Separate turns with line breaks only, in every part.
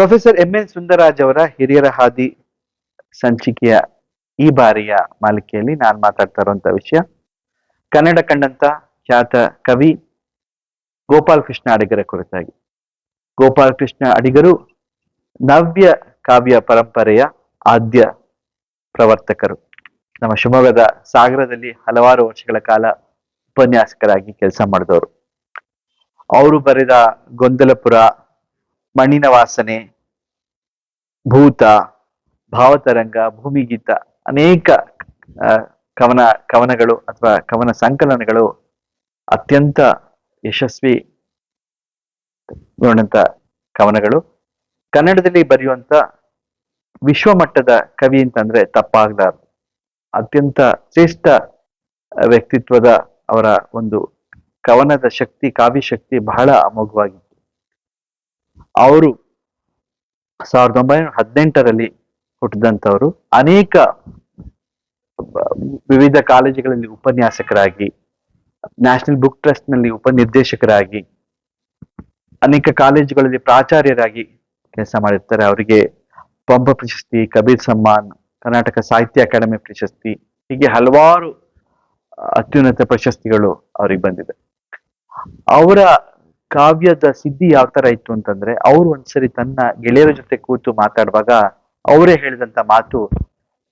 Professor M N Sundaraj ಅವರ ಹಿರಿಯರ ಹಾದಿ ಸಂಚಿಕೆಯ ಈ ಬಾರಿಯ ಮಾಲಿಕೆಯಲ್ಲಿ ನಾನು ಮಾತಾಡ್ತಾ ಇರುವಂತ ವಿಷಯ. ಕನ್ನಡ ಕಂಡಂತ ಖ್ಯಾತ ಕವಿ ಗೋಪಾಲ್ ಕೃಷ್ಣ ಅಡಿಗರ ಕುರಿತಾಗಿ. ಗೋಪಾಲ್ ಕೃಷ್ಣ ಅಡಿಗರು ನವ್ಯ ಕಾವ್ಯ ಪರಂಪರೆಯ ಆದ್ಯ ಪ್ರವರ್ತಕರು. ನಮ್ಮ ಶಿವಮೊಗ್ಗದ ಸಾಗರದಲ್ಲಿ ಹಲವಾರು ವರ್ಷಗಳ ಕಾಲ ಉಪನ್ಯಾಸಕರಾಗಿ ಕೆಲಸ ಮಾಡಿದವರು. ಅವರು ಬರೆದ ಗೊಂದಲಪುರ ಮಣ್ಣಿನ ವಾಸನೆ, ಭೂತ, ಭಾವತರಂಗ, ಭೂಮಿಗೀತ, ಅನೇಕ ಕವನ, ಕವನಗಳು ಅಥವಾ ಕವನ ಸಂಕಲನಗಳು ಅತ್ಯಂತ ಯಶಸ್ವಿ ಗೊಂಡಂತ ಕವನಗಳು. ಕನ್ನಡದಲ್ಲಿ ಬರೆಯುವಂತ ವಿಶ್ವಮಟ್ಟದ ಕವಿ ಅಂತಂದ್ರೆ ತಪ್ಪಾಗ್ಲಾರ್ದು. ಅತ್ಯಂತ ಶ್ರೇಷ್ಠ ವ್ಯಕ್ತಿತ್ವದ ಅವರ ಒಂದು ಕವನದ ಶಕ್ತಿ, ಕಾವ್ಯ ಶಕ್ತಿ ಬಹಳ ಅಮೋಘವಾಗಿತ್ತು. ಅವರು ಸಾವಿರದ ಒಂಬೈನೂರ ಹದಿನೆಂಟರಲ್ಲಿ ಹುಟ್ಟಿದಂಥವರು. ಅನೇಕ ವಿವಿಧ ಕಾಲೇಜುಗಳಲ್ಲಿ ಉಪನ್ಯಾಸಕರಾಗಿ, ನ್ಯಾಷನಲ್ ಬುಕ್ ಟ್ರಸ್ಟ್ನಲ್ಲಿ ಉಪನಿರ್ದೇಶಕರಾಗಿ, ಅನೇಕ ಕಾಲೇಜುಗಳಲ್ಲಿ ಪ್ರಾಚಾರ್ಯರಾಗಿ ಕೆಲಸ ಮಾಡಿರ್ತಾರೆ. ಅವರಿಗೆ ಪಂಪ ಪ್ರಶಸ್ತಿ, ಕಬೀರ್ ಸಮ್ಮಾನ್, ಕರ್ನಾಟಕ ಸಾಹಿತ್ಯ ಅಕಾಡೆಮಿ ಪ್ರಶಸ್ತಿ, ಹೀಗೆ ಹಲವಾರು ಅತ್ಯುನ್ನತ ಪ್ರಶಸ್ತಿಗಳು ಅವರಿಗೆ ಬಂದಿದೆ. ಅವರ ಕಾವ್ಯದ ಸಿದ್ಧಿ ಯಾವ ತರ ಇತ್ತು ಅಂತಂದ್ರೆ, ಅವ್ರು ಒಂದ್ಸರಿ ತನ್ನ ಗೆಳೆಯರ ಜೊತೆ ಕೂತು ಮಾತಾಡುವಾಗ ಅವರೇ ಹೇಳಿದಂತ ಮಾತು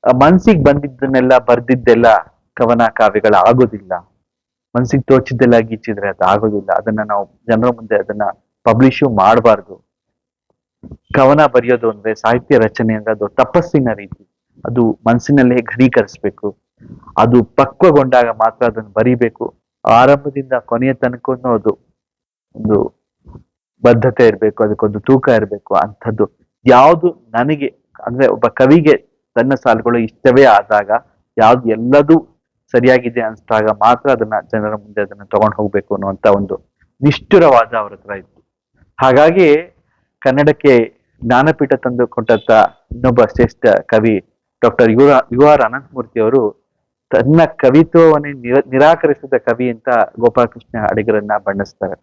ಮನ್ಸಿಗೆ ಬಂದಿದ್ದನ್ನೆಲ್ಲ ಬರ್ದಿದ್ದೆಲ್ಲ ಕವನ ಕಾವ್ಯಗಳ ಆಗೋದಿಲ್ಲ. ಮನ್ಸಿಗೆ ತೋಚಿದ್ದೆಲ್ಲ ಗೀಚಿದ್ರೆ ಅದು ಆಗೋದಿಲ್ಲ. ಅದನ್ನ ನಾವು ಜನರ ಮುಂದೆ ಅದನ್ನ ಪಬ್ಲಿಷು ಮಾಡಬಾರ್ದು. ಕವನ ಬರೆಯೋದು ಅಂದ್ರೆ ಸಾಹಿತ್ಯ ರಚನೆ ಅಂದ್ರೆ ಅದು ತಪಸ್ಸಿನ ರೀತಿ. ಅದು ಮನಸ್ಸಿನಲ್ಲೇ ಘನೀಕರಿಸ್ಬೇಕು ಅದು ಪಕ್ವಗೊಂಡಾಗ ಮಾತ್ರ ಅದನ್ನು ಬರಿಬೇಕು. ಆರಂಭದಿಂದ ಕೊನೆಯ ತನಕ ಅದು ಒಂದು ಬದ್ಧತೆ ಇರಬೇಕು, ಅದಕ್ಕೊಂದು ತೂಕ ಇರಬೇಕು, ಅಂಥದ್ದು ಯಾವುದು ನನಗೆ, ಅಂದ್ರೆ ಒಬ್ಬ ಕವಿಗೆ ತನ್ನ ಸಾಲುಗಳು ಇಷ್ಟವೇ ಆದಾಗ ಯಾವ್ದು ಎಲ್ಲದೂ ಸರಿಯಾಗಿದೆ ಅನ್ಸ್ದಾಗ ಮಾತ್ರ ಅದನ್ನ ಜನರ ಮುಂದೆ ಅದನ್ನ ತಗೊಂಡು ಹೋಗ್ಬೇಕು ಅನ್ನುವಂತ ಒಂದು ನಿಷ್ಠುರವಾದ ಅವ್ರ ಹತ್ರ ಇತ್ತು. ಹಾಗಾಗಿ ಕನ್ನಡಕ್ಕೆ ಜ್ಞಾನಪೀಠ ತಂದು ಕೊಟ್ಟಂತ ಇನ್ನೊಬ್ಬ ಶ್ರೇಷ್ಠ ಕವಿ doctor U U R Ananthamurthy ಅವರು ತನ್ನ ಕವಿತ್ವವನ್ನೇ ನಿರ, ನಿರಾಕರಿಸಿದ ಕವಿ ಅಂತ ಗೋಪಾಲಕೃಷ್ಣ ಅಡಿಗರನ್ನ ಬಣ್ಣಿಸ್ತಾರೆ.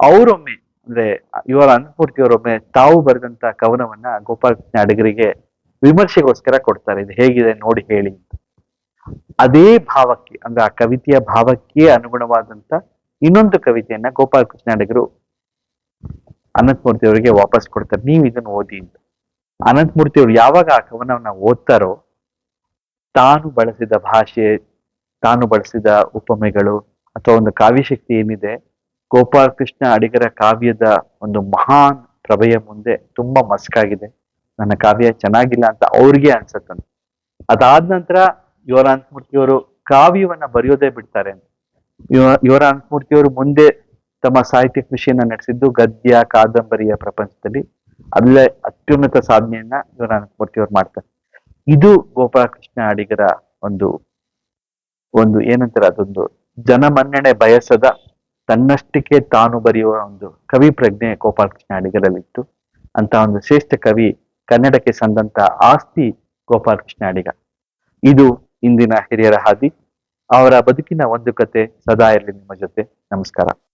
ಅವರೊಮ್ಮೆ, ಅಂದ್ರೆ ಇವರ ಅವರೊಮ್ಮೆ ತಾವು ಬರೆದಂತ ಕವನವನ್ನ ಗೋಪಾಲಕೃಷ್ಣ ಅಡಗರಿಗೆ ವಿಮರ್ಶೆಗೋಸ್ಕರ ಕೊಡ್ತಾರೆ. ಇದು ಹೇಗಿದೆ ನೋಡಿ ಹೇಳಿ ಅಂತ. ಅದೇ ಭಾವಕ್ಕೆ, ಅಂದ್ರೆ ಆ ಕವಿತೆಯ ಭಾವಕ್ಕೆ ಅನುಗುಣವಾದಂತ ಇನ್ನೊಂದು ಕವಿತೆಯನ್ನ ಗೋಪಾಲಕೃಷ್ಣ ಅಡಗರು ಅನಂತಮೂರ್ತಿ ಅವರಿಗೆ ವಾಪಸ್ ಕೊಡ್ತಾರೆ. ನೀವು ಇದನ್ನ ಓದಿ ಅಂತ. ಅನಂತಮೂರ್ತಿ ಅವರು ಯಾವಾಗ ಆ ಕವನವನ್ನ ಓದ್ತಾರೋ, ತಾನು ಬಳಸಿದ ಭಾಷೆ, ತಾನು ಬಳಸಿದ ಉಪಮೆಗಳು ಅಥವಾ ಒಂದು ಕಾವ್ಯಶಕ್ತಿ ಏನಿದೆ ಗೋಪಾಲಕೃಷ್ಣ ಅಡಿಗರ ಕಾವ್ಯದ ಒಂದು ಮಹಾನ್ ಪ್ರಭೆಯ ಮುಂದೆ ತುಂಬಾ ಮಸ್ಕಾಗಿದೆ. ನನ್ನ ಕಾವ್ಯ ಚೆನ್ನಾಗಿಲ್ಲ ಅಂತ ಅವ್ರಿಗೆ ಅನ್ಸತ್ತಂತ. ಅದಾದ ನಂತರ ಯುವರ ಅನಂತಮೂರ್ತಿಯವರು ಕಾವ್ಯವನ್ನ ಬರೆಯೋದೇ ಬಿಡ್ತಾರೆ ಅಂತ. ಯುವ- ಯುವರ ಮುಂದೆ ತಮ್ಮ ಸಾಹಿತ್ಯ ಕೃಷಿಯನ್ನ ನಡೆಸಿದ್ದು ಗದ್ಯ, ಕಾದಂಬರಿಯ ಪ್ರಪಂಚದಲ್ಲಿ. ಅಲ್ಲೇ ಅತ್ಯುನ್ನತ ಸಾಧನೆಯನ್ನ ಯುವರ ಅನಂತಮೂರ್ತಿಯವರು ಮಾಡ್ತಾರೆ. ಇದು ಗೋಪಾಲಕೃಷ್ಣ ಅಡಿಗರ ಒಂದು ಒಂದು ಏನಂತಾರೆ ಅದೊಂದು ಜನಮನ್ನಣೆ ಬಯಸದ ತನ್ನಷ್ಟಕ್ಕೆ ತಾನು ಬರೆಯುವ ಒಂದು ಕವಿ ಪ್ರಜ್ಞೆ ಗೋಪಾಲಕೃಷ್ಣ ಅಡಿಗರಲ್ಲಿತ್ತು. ಅಂತ ಒಂದು ಶ್ರೇಷ್ಠ ಕವಿ ಕನ್ನಡಕ್ಕೆ ಸಂದಂತ ಆಸ್ತಿ ಗೋಪಾಲಕೃಷ್ಣ ಅಡಿಗ. ಇದು ಇಂದಿನ ಹಿರಿಯರ ಹಾದಿ. ಅವರ ಬದುಕಿನ ಒಂದು ಕತೆ ಸದಾ ಇರಲಿ ನಿಮ್ಮ ಜೊತೆ. ನಮಸ್ಕಾರ.